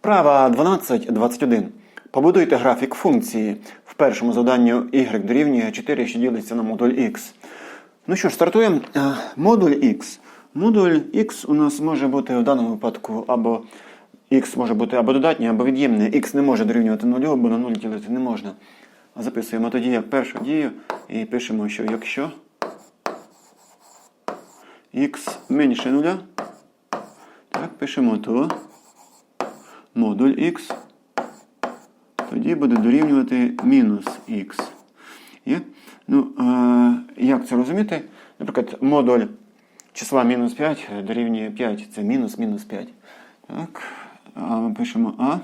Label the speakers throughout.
Speaker 1: Вправа 12.21. Побудуйте графік функції. В першому завданні y дорівнює 4, що ділиться на модуль x. Ну що ж, стартуємо. Е, Модуль x. Модуль x у нас може бути в даному випадку або x може бути або додатній, або від'ємний. x не може дорівнювати 0, бо на 0 ділити не можна. Записуємо тоді як першу дію і пишемо, що якщо x менше 0, так, пишемо то модуль x тоді буде дорівнювати мінус х. Є? Ну, е, як це розуміти? Наприклад, модуль числа мінус 5 дорівнює 5. Це мінус мінус 5. Так. А ми пишемо А.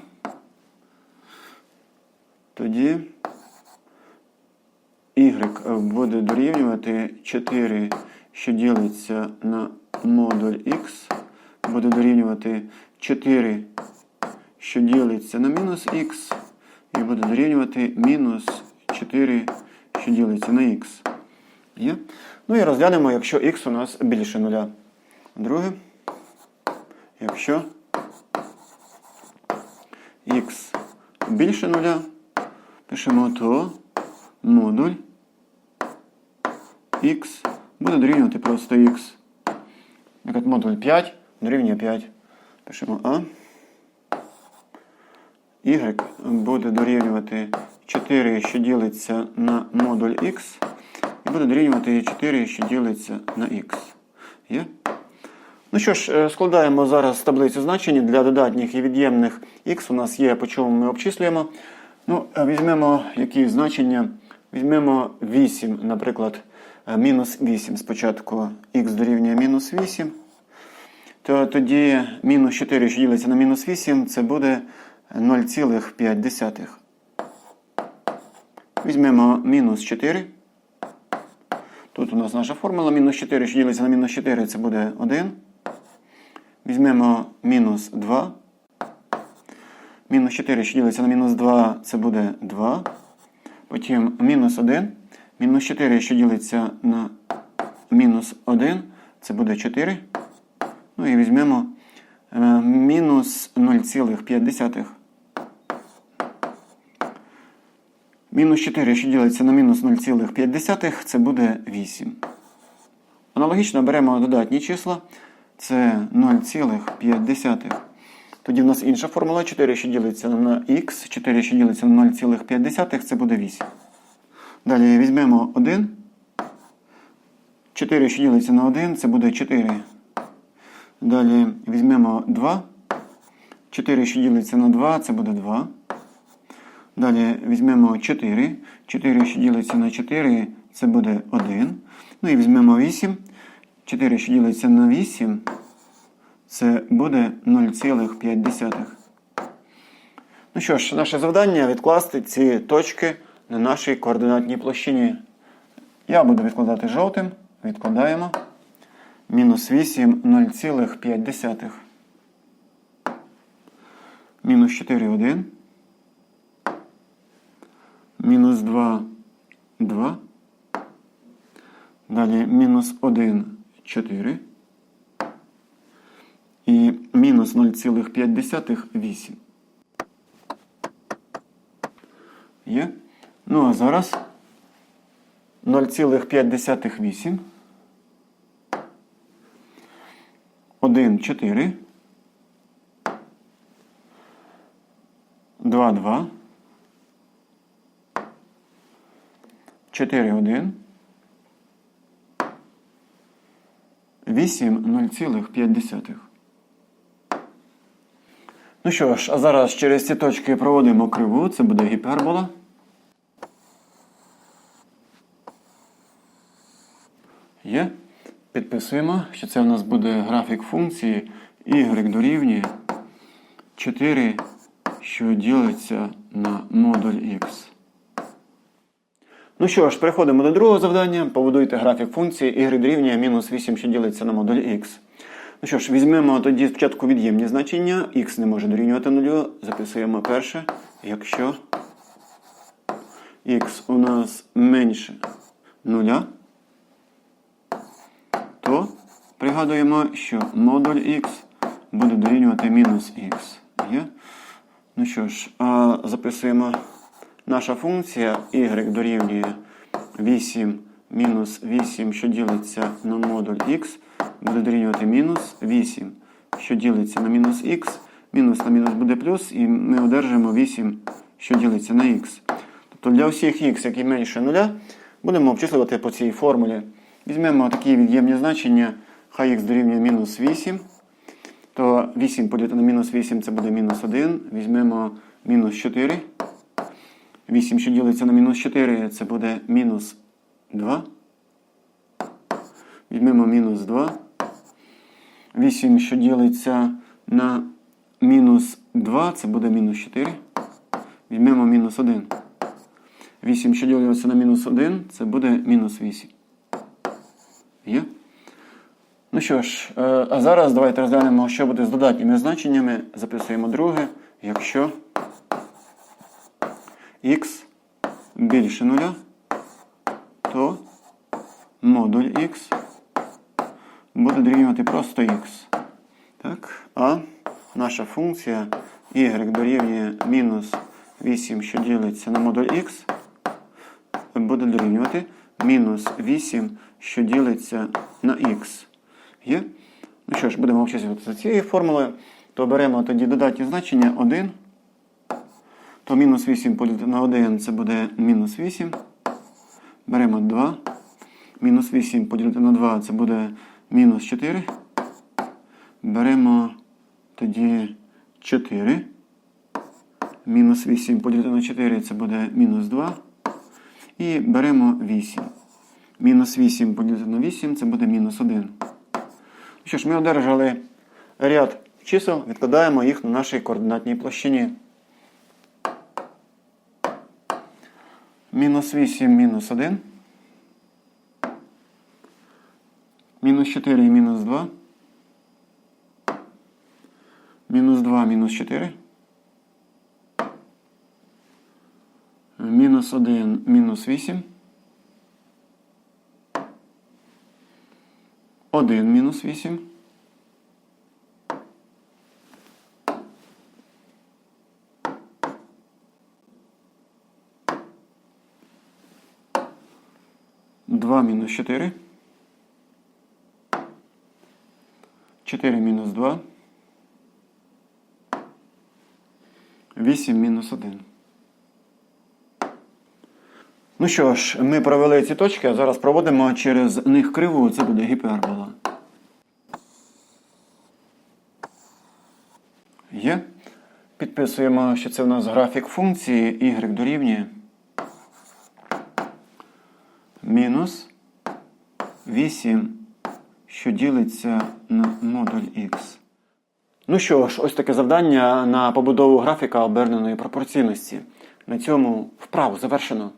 Speaker 1: Тоді y буде дорівнювати 4, що ділиться на модуль x, буде дорівнювати 4, що ділиться на мінус х, і буде дорівнювати мінус 4, що ділиться на х. Є? Ну і розглянемо, якщо х у нас більше нуля. Друге, якщо х більше нуля, пишемо то модуль х буде дорівнювати просто х. Наприклад, модуль 5 дорівнює 5. Пишемо А. Y буде дорівнювати 4, що ділиться на модуль x, і буде дорівнювати 4, що ділиться на x. Є? Ну що ж, е, складаємо зараз таблицю значень для додатніх і від'ємних x. У нас є, по чому ми обчислюємо. Ну, е, Візьмемо які значення. Візьмемо 8, наприклад, е, мінус 8 спочатку х дорівнює мінус 8. То тоді мінус 4, що ділиться на мінус 8, це буде 0,5. Візьмемо мінус 4. Тут у нас наша формула. Мінус 4, що ділиться на мінус 4, це буде 1. Візьмемо мінус 2. Мінус 4, що ділиться на мінус 2, це буде 2. Потім мінус 1. Мінус 4, що ділиться на мінус 1, це буде 4. Ну і візьмемо мінус 0,5. Мінус 4, що ділиться на мінус 0,5, це буде 8. Аналогічно беремо додатні числа. Це 0,5. Тоді в нас інша формула 4, що ділиться на х, 4, що ділиться на 0,5, це буде 8. Далі візьмемо 1. 4, що ділиться на 1, це буде 4. Далі візьмемо 2. 4, що ділиться на 2, це буде 2. Далі візьмемо 4. 4, що ділиться на 4, це буде 1. Ну і візьмемо 8. 4, що ділиться на 8, це буде 0,5. Ну що ж, наше завдання відкласти ці точки на нашій координатній площині. Я буду відкладати жовтим. Відкладаємо. Мінус 8 0,5. Мінус 4 1. Мінус 2 2. Далі мінус 1 4. І мінус 0,5 8. Є? Ну а зараз 0,5 8. 1 4. 2 2. 4 1. 8 0,5. Ну що ж, а зараз через ці точки проводимо криву, це буде гіпербола. Є. Підписуємо, що це у нас буде графік функції y дорівнює 4, що ділиться на модуль x. Ну що ж, переходимо до другого завдання. Побудуйте графік функції y дорівнює мінус 8, що ділиться на модуль x. Ну що ж, візьмемо тоді спочатку від'ємні значення. x не може дорівнювати нулю. Записуємо перше. Якщо x у нас менше нуля, то пригадуємо, що модуль x буде дорівнювати мінус х. Є? Ну що ж, а, записуємо наша функція y дорівнює 8 мінус 8, що ділиться на модуль x, буде дорівнювати мінус 8, що ділиться на мінус x, мінус на мінус буде плюс, і ми одержимо 8, що ділиться на x. Тобто для всіх x, які менше нуля, будемо обчислювати по цій формулі. Візьмемо такі від'ємні значення, хай х дорівнює мінус 8, то 8 поділити на мінус 8 це буде мінус 1. Візьмемо мінус 4. 8, що ділиться на мінус 4, це буде мінус 2. Візьмемо мінус 2. 8, що ділиться на мінус 2, це буде мінус 4. Візьмемо мінус 1. 8, що ділиться на мінус 1, це буде мінус 8. Є? Ну що ж, е, а зараз давайте розглянемо, що буде з додатніми значеннями. Записуємо друге. Якщо х більше нуля, то модуль х буде дорівнювати просто х. Так? А наша функція y дорівнює мінус 8, що ділиться на модуль х, буде дорівнювати мінус 8, що ділиться на х. Є? Ну що ж, будемо обчислювати за цією формулою. То беремо тоді додатні значення 1. То мінус 8 поділити на 1 це буде мінус 8. Беремо 2. Мінус 8 поділити на 2 це буде мінус 4. Беремо тоді 4. Мінус 8 поділити на 4 це буде мінус 2. І беремо 8. Мінус 8 поділити на 8 це буде мінус 1. Що ж, ми одержали ряд чисел, відкладаємо їх на нашій координатній площині. Мінус 8 мінус 1. Мінус 4 і мінус 2. Мінус 2 мінус 4. Мінус 1 мінус 8. 1 мінус 8. Два мінус 4. 4 мінус 2. 8 мінус 1. Ну що ж, ми провели ці точки, а зараз проводимо через них криву, це буде гіпербола. Є. Підписуємо, що це у нас графік функції y дорівнює мінус 8, що ділиться на модуль x. Ну що ж, ось таке завдання на побудову графіка оберненої пропорційності. На цьому вправу завершено.